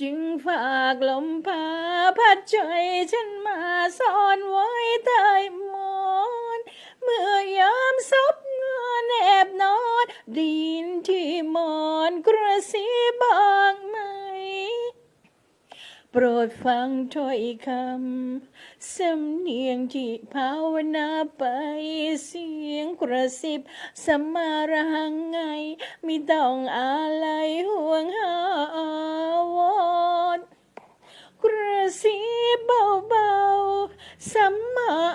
จึงฝากลมพาพัดใจฉันมาซ่อนไว้ใต้หมอนเมื่อยามซบเงอแนบนอนดินที่หมอนกระซิบบอกไหม โปรดฟังถ้อยคำสำเนียงที่ภาวนาไปเสียงกระซิบสมาระหังไง ไม่ต้องอะไรห่วงหา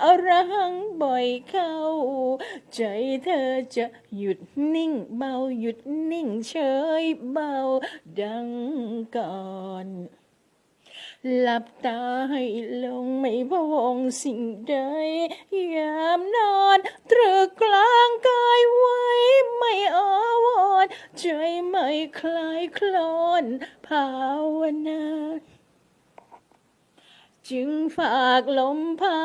อรหังบ่อยเข้า ใจเธอจะหยุดนิ่งเบาหยุดนิ่งเฉยเบาดังก่อนหลับตาให้ลงไม่พะวงสิ่งใดยามนอนตรึกกลางกายไว้ ไม่อาวรณ์ใจไม่คลายคลอนภาวนา จึงฝากลมพา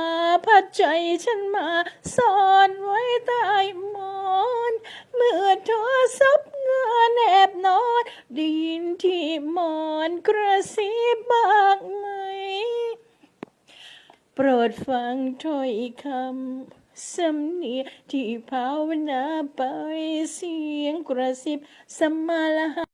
พัดใจฉันมาซ่อนไว้ใต้หมอนเมื่อโทรศัพท์เงาแนบนอนไดินที่หมอนกระซิบบอกไหม โปรดฟังถ้อยคำสำเนียงที่ภาวนาไปเสียงกระซิบสมมาละหั